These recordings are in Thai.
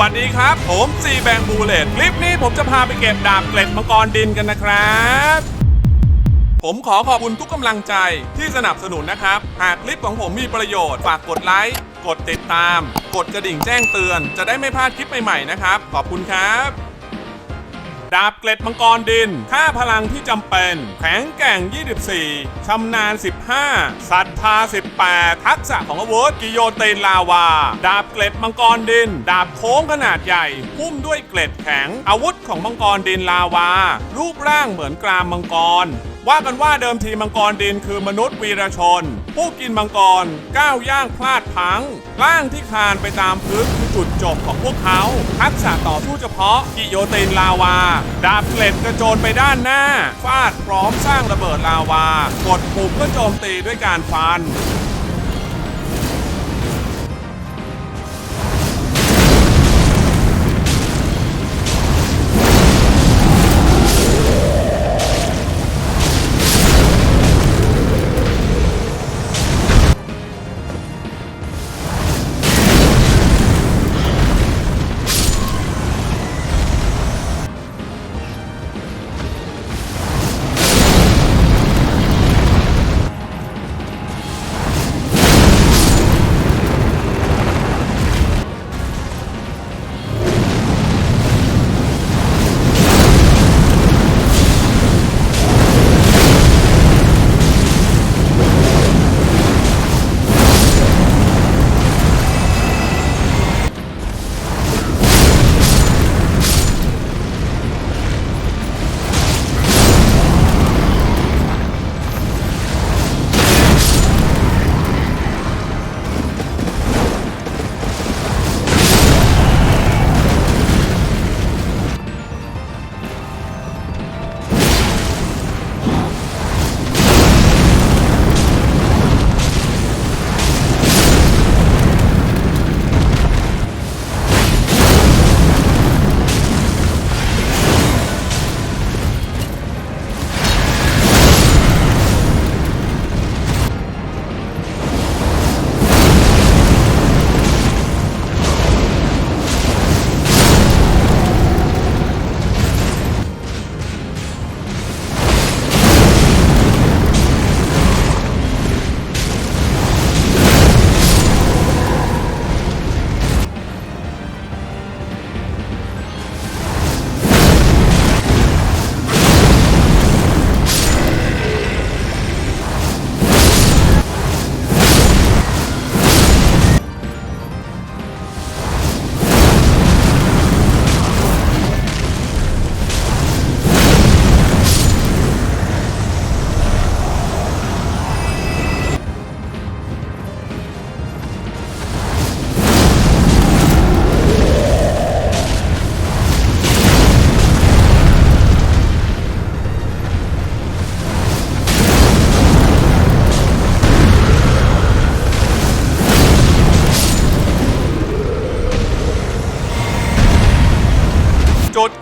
วัสดีครับ ผมซีแบงบูเลตคลิปนี้ผมจะพาไปเก็บดาบเกล็ดมังกรดินกันนะครับ ผมขอขอบคุณทุกกำลังใจที่สนับสนุนนะครับ หากคลิปของผมมีประโยชน์ ฝากกดไลค์ กดติดตาม กดกระดิ่งแจ้งเตือน จะได้ไม่พลาดคลิปใหม่ๆนะครับ ขอบคุณครับ ดาบเกล็ดมังกรดิน ค่าพลังที่จำเป็น แข็งแกร่ง 24ชำนาญ 15 สัทธา 18 ทักษะของอาวุธกิโยตินลาวา ดาบเกล็ดมังกรดิน ดาบโค้งขนาดใหญ่หุ้มด้วยเกล็ดแข็ง อาวุธของมังกรดินลาวา รูปร่างเหมือนกรามมังกร ว่ากันว่าเดิมทีมังกรดินคือมนุษย์วีรชน ผู้กินมังกรก้าวย่างพลาดพังร่างที่คานไปตามพื้นคือจุดจบของพวกเขา ทักษะต่อสู้เฉพาะกิโยตินลาวา ดาบเกล็ดกระโจนไปด้านหน้า ฟาดพร้อมสร้างระเบิดลาวา กดปุ่มก็โจมตีด้วยการฟัน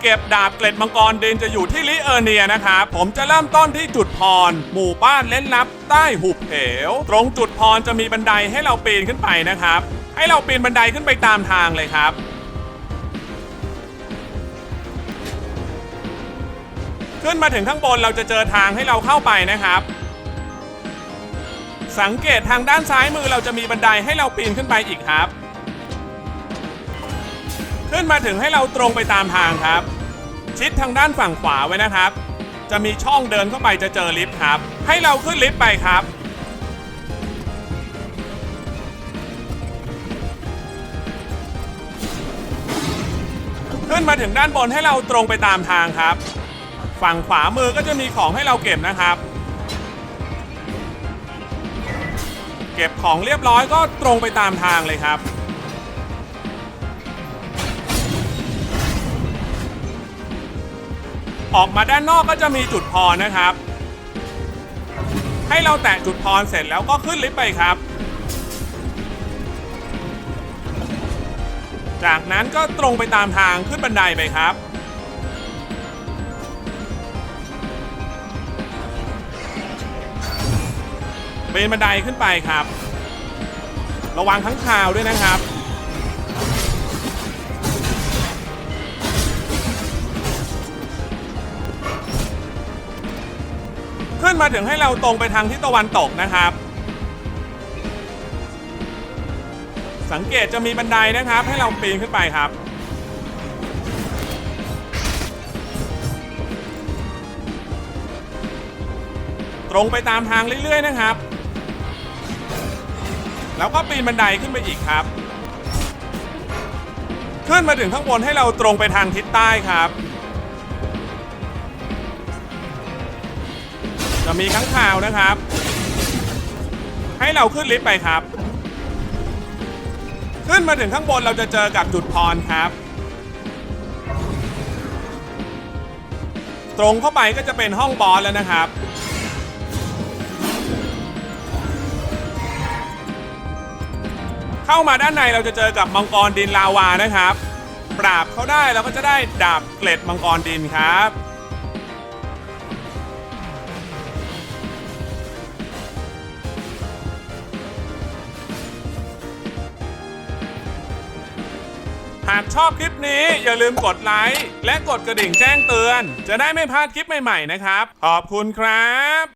เก็บดาบเกล็ดมังกรดินจะอยู่ที่ลิเออร์เนียนะครับผมจะเริ่มต้นที่จุดพร หมู่บ้านเล่นลับ ใต้หุบเหว ตรงจุดพรจะมีบันไดให้เราปีนขึ้นไปนะครับ ให้เราปีนบันไดขึ้นไปตามทางเลยครับขึ้นมาถึงข้างบนเราจะเจอทางให้เราเข้าไปนะครับ สังเกตทางด้านซ้ายมือเราจะมีบันไดให้เราปีนขึ้นไปอีกครับ ขึ้นมาถึงให้เราตรงไปตามทางครับ ชิดทางด้านฝั่งขวาไว้นะครับ จะมีช่องเดินเข้าไปจะเจอลิฟต์ครับ ให้เราขึ้นลิฟต์ไปครับ ขึ้นมาถึงด้านบนให้เราตรงไปตามทางครับ ฝั่งขวามือก็จะมีของให้เราเก็บนะครับ เก็บของเรียบร้อยก็ตรงไปตามทางเลยครับ ออกมาด้านนอกก็จะมีจุดพรนะครับ ให้เราแตะจุดพรเสร็จแล้วก็ขึ้นลิฟต์ไปครับ จากนั้นก็ตรงไปตามทางขึ้นบันไดไปครับ เป็นบันไดขึ้นไปครับ ระวังทั้งคาวด้วยนะครับ นมาถึงให้เราตรงไปทางทิศตะวันตกนะครับ สังเกตจะมีบันไดนะครับ ให้เราปีนขึ้นไปครับ ตรงไปตามทางเรื่อยๆนะครับ แล้วก็ปีนบันไดขึ้นไปอีกครับ ขึ้นมาถึงข้างบนให้เราตรงไปทางทิศใต้ครับ มีข้างข่าวนะครับ ให้เราขึ้นลิฟต์ไปครับ ขึ้นมาถึงข้างบนเราจะเจอกับจุดพรครับ ตรงเข้าไปก็จะเป็นห้องบอสแล้วนะครับเข้ามาด้านในเราจะเจอกับมังกรดินลาวานะครับ ปราบเขาได้เราก็จะได้ดาบเกล็ดมังกรดินครับ หากชอบคลิปนี้อย่าลืมกดไลค์และกดกระดิ่งแจ้งเตือน จะได้ไม่พลาดคลิปใหม่ๆนะครับ ขอบคุณครับ